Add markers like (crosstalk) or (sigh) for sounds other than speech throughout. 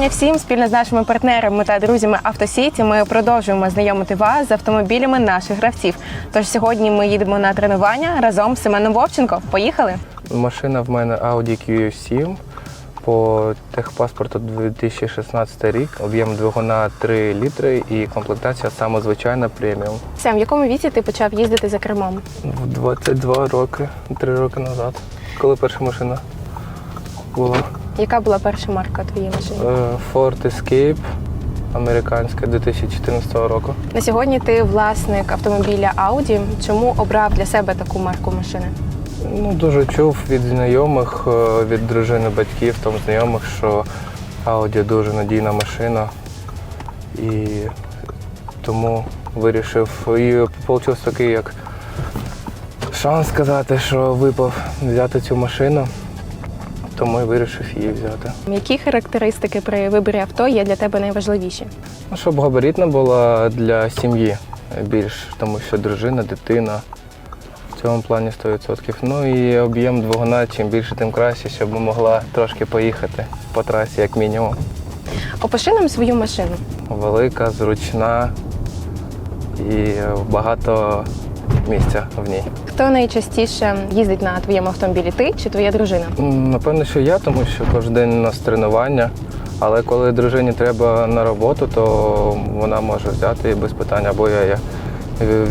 Вітання всім спільно з нашими партнерами та друзями Автосіті. Ми продовжуємо знайомити вас з автомобілями наших гравців. Тож сьогодні ми їдемо на тренування разом з Семеном Вовченко. Поїхали! Машина в мене Audi Q7 по техпаспорту 2016 рік, об'єм двигуна 3 літри і комплектація саме звичайна преміум. Сем, в якому віці ти почав їздити за кермом? В 22 роки, 3 роки назад, коли перша машина була. Яка була перша марка твоєї машини? Е, Ford Escape американська 2014 року. На сьогодні ти власник автомобіля Audi. Чому обрав для себе таку марку машини? Ну, дуже чув від знайомих, е, від дружини батьків, там знайомих, що Audi дуже надійна машина. І тому вирішив. І вийшов такий як шанс сказати, що випав взяти цю машину. Тому і вирішив її взяти. Які характеристики при виборі авто є для тебе найважливіші? Ну, щоб габаритна була для сім'ї більш, тому що дружина, дитина. В цьому плані 100%. Ну і об'єм двигуна, чим більше, тим краще, щоб могла трошки поїхати по трасі, як мінімум. Опиши нам свою машину. Велика, зручна і багато місця в ній. Хто найчастіше їздить на твоєму автомобілі? Ти чи твоя дружина? Напевно, що я, тому що кожен день у нас тренування. Але коли дружині треба на роботу, то вона може взяти і без питань, або я її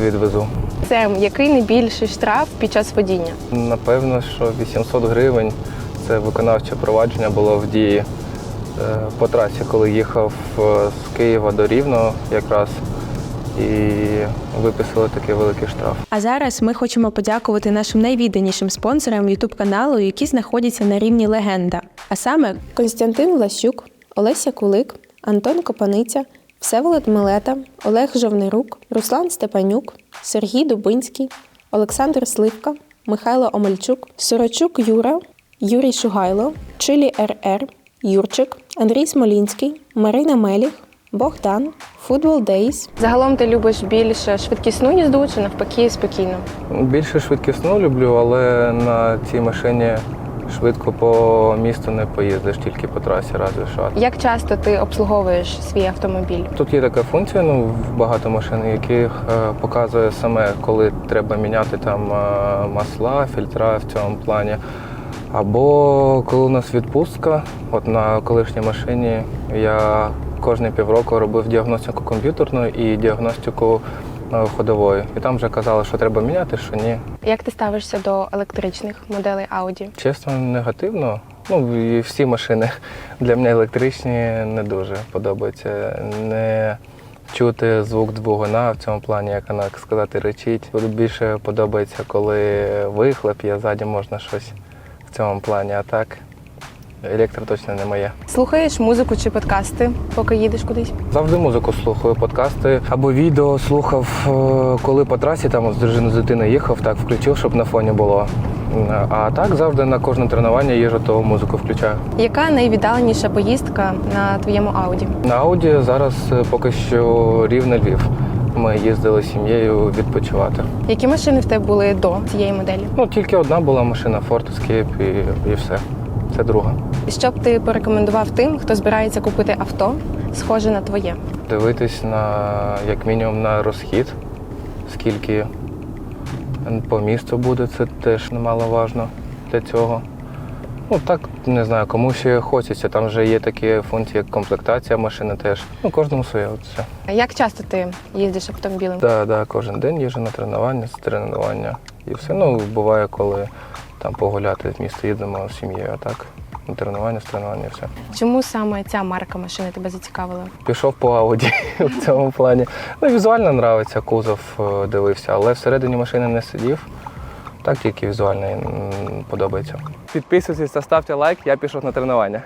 відвезу. Сем, який найбільший штраф під час водіння? Напевно, що 800 гривень це виконавче провадження було в дії е, по трасі, коли їхав е, з Києва до Рівного якраз і виписали такий великий штраф. А зараз ми хочемо подякувати нашим найвідданішим спонсорам youtube каналу, які знаходяться на рівні легенда. А саме Константин Влащук, Олеся Кулик, Антон Копаниця, Всеволод Милета, Олег Жовнирук, Руслан Степанюк, Сергій Дубинський, Олександр Сливка, Михайло Омельчук, Сорочук Юра, Юрій Шугайло, Чилі РР, Юрчик, Андрій Смолінський, Марина Меліх, Богдан, Футбол Дейс, Загалом ти любиш більше швидкісну їзду чи навпаки спокійно? Більше швидкісну люблю, але на цій машині швидко по місту не поїздиш, тільки по трасі разве що. Як часто ти обслуговуєш свій автомобіль? Тут є така функція, ну в багато машин, яких е, показує саме, коли треба міняти там е, масла, фільтра в цьому плані. Або коли у нас відпустка, от на колишній машині я кожні півроку робив діагностику комп'ютерну і діагностику е, ходової. І там вже казали, що треба міняти, що ні. Як ти ставишся до електричних моделей Audi? Чесно, негативно. Ну і всі машини (laughs) для мене електричні не дуже подобаються. Не чути звук двигуна в цьому плані, як вона сказати, речить. Більше подобається, коли вихлоп є, ззаді можна щось в цьому плані, а так електро точно не моє. Слухаєш музику чи подкасти, поки їдеш кудись? Завжди музику слухаю, подкасти або відео слухав, е, коли по трасі там з дружиною з дитиною їхав, так включив, щоб на фоні було. А так завжди на кожне тренування їжу, то музику включаю. Яка найвіддаленіша поїздка на твоєму Audi? На Ауді зараз е, поки що рівне Львів. Ми їздили з сім'єю відпочивати. Які машини в тебе були до цієї моделі? Ну тільки одна була машина Ford Escape і, і все. Це друга. Що б ти порекомендував тим, хто збирається купити авто, схоже на твоє? Дивитись на як мінімум на розхід, скільки по місту буде, це теж немаловажно для цього. Ну так не знаю, кому ще хочеться. Там вже є такі функції, як комплектація машини теж. Ну кожному своє. От все. А Як часто ти їздиш автомобілем? Да, да, кожен день їжджу на тренування, з тренування і все. Ну, буває, коли там погуляти в місто їдемо з сім'єю, а так на тренування, з тренування все. Чому саме ця марка машини тебе зацікавила? Пішов по ауді (laughs) в цьому плані. Ну, візуально подобається, кузов е, дивився, але всередині машини не сидів. Так тільки візуально подобається. Підписуйтесь та ставте лайк, я пішов на тренування.